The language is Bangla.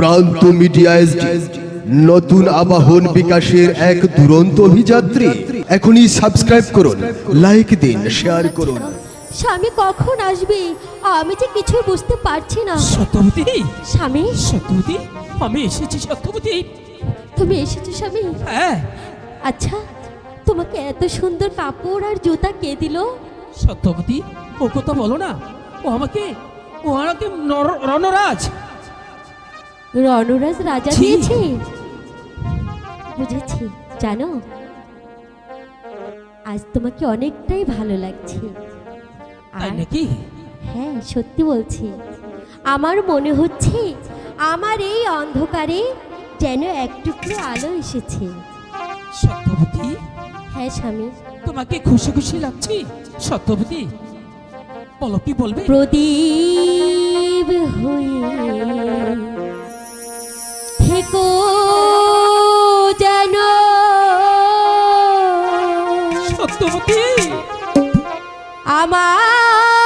প্রান্ত মিডিয়া নতুন আবাহন বিকাশের এক দুরন্ত অভিযাত্রী। এখনই সাবস্ক্রাইব করুন লাইক দিন শেয়ার করুন। স্বামী কখন আসবে? আমি যে কিছু বুঝতে পারছি না। সত্যবতী? স্বামী? সত্যবতী? আমি এসেছি সত্যবতী। তুমি এসেছ স্বামী? হ্যাঁ। আচ্ছা তোমাকে এত সুন্দর কাপড় আর জুতা কে দিল? সত্যবতী ও কথা বলো না। ও আমাকে ও আমাকে রণরাজ। রণরাজ রাজা ছি। দিয়েছে? বুঝেছি। জানো আজ তোমাকে অনেকটাই ভালো লাগছে। তাই আর নাকি? হ্যাঁ সত্যি বলছি। আমার মনে হচ্ছে আমার এই অন্ধকারে যেন এক টুকরো আলো এসেছে। সত্যবতী? হ্যাঁ স্বামী। তোমাকে খুশি খুশি লাগছে? সত্যবতী বলো কি বলবে? প্রদীপ হয়ে থেকো যেন। সত্যবতী। আমার